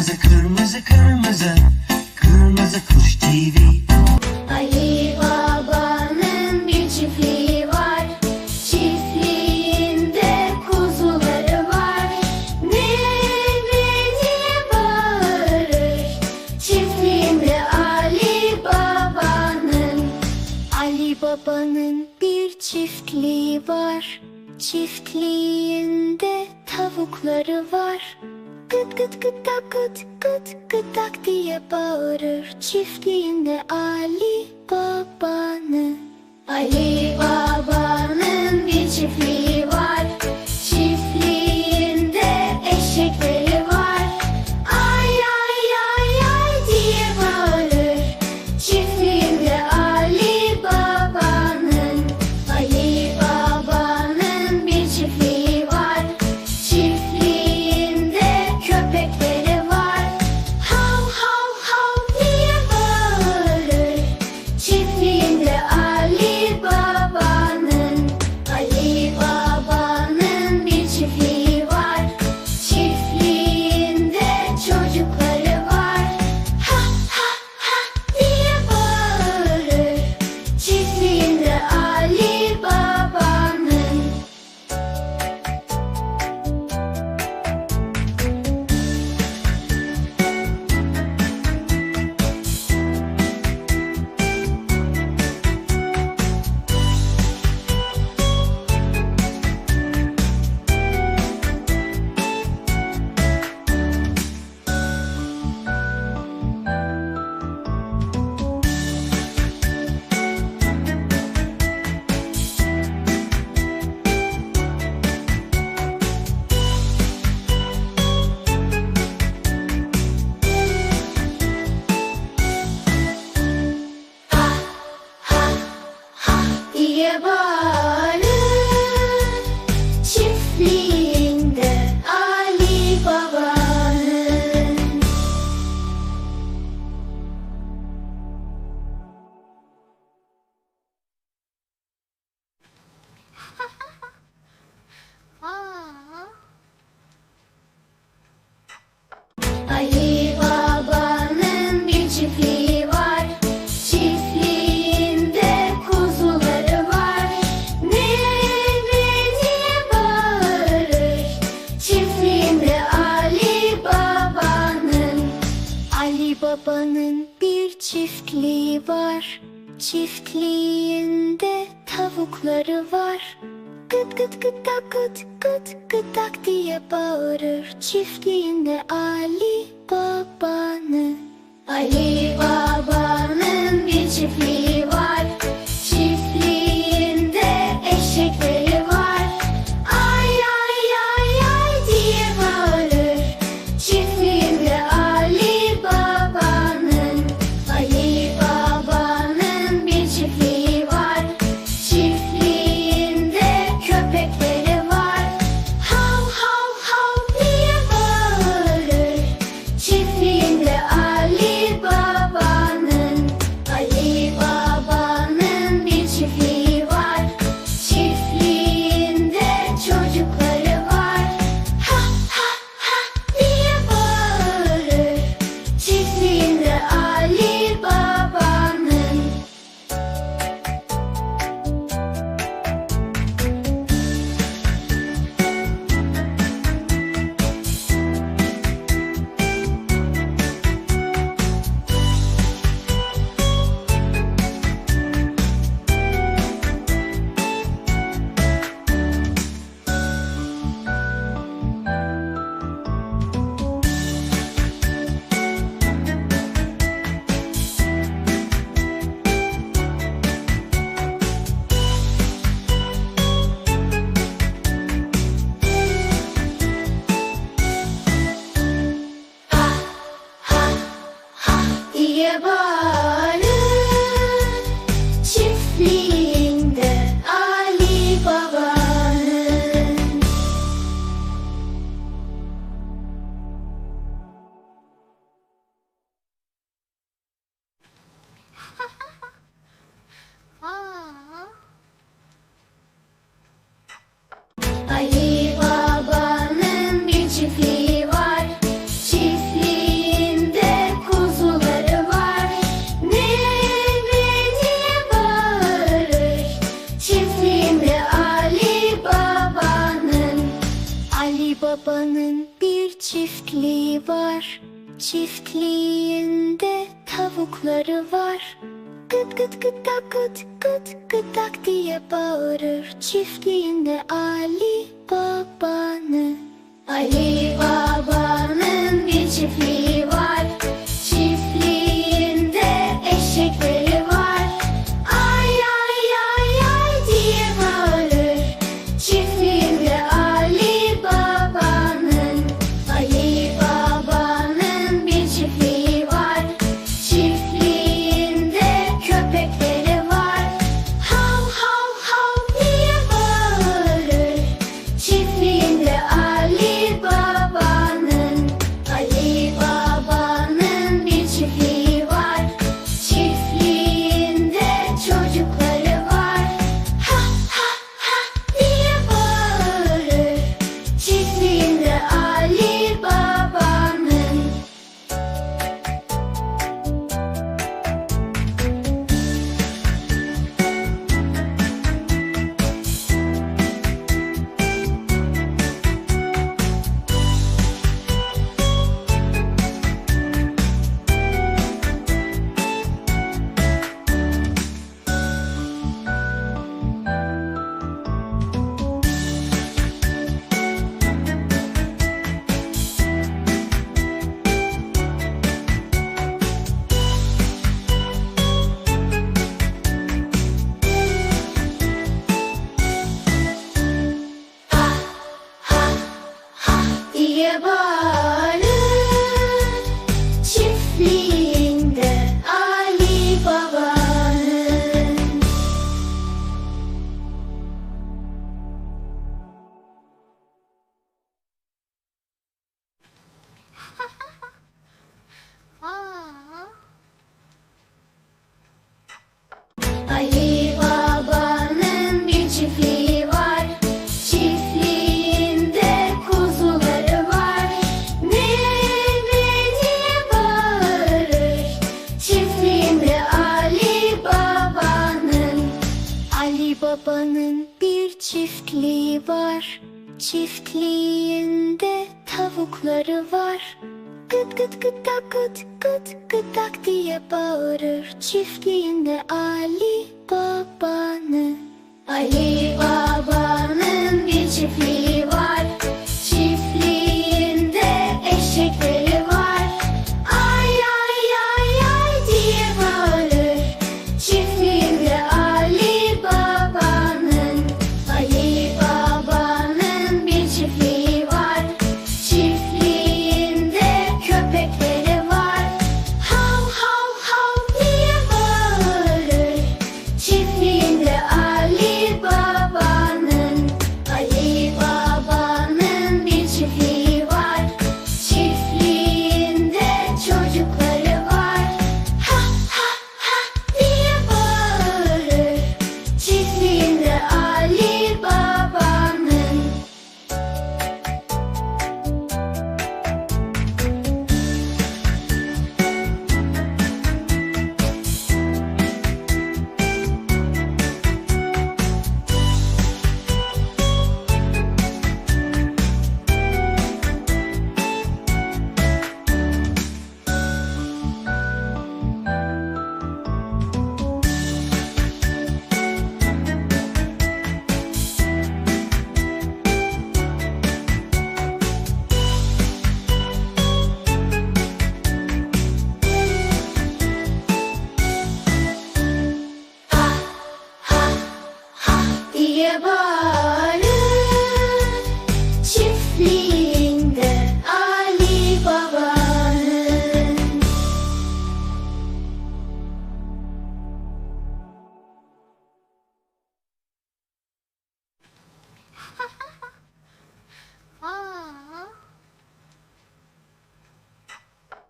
Kırmızı kırmızı kırmızı Kırmızı kuş TV Ali Baba'nın bir çiftliği var. Çiftliğinde kuzuları var. Ne diye bağırır. Çiftliğinde Ali Baba'nın. Ali Baba'nın bir çiftliği var. Çiftliğinde tavukları var. Gıt gıt gıdak gıt gıt gıdak diye bağırır çiftliğinde Ali Baba'nın. Baba'nın bir çiftliği var. Çiftliğinde tavukları var. Gıt gıt gıdak gıt gıt gıdak diye bağırır çiftliğinde Ali Baba'nın. Ali Baba'nın babanın bir çiftliği var. Çiftliğinde tavukları var. Gıt gıt gıdak gıt gıt gıdak diye bağırır. Çiftliğinde Ali babanı Ali babanın bir çiftliği Babanın bir çiftliği var. Çiftliğinde tavukları var. Gıt gıt gıdak gıt gıt gıdak diye bağırır. Çiftliğinde Ali babanı Ali babanın bir çiftliği var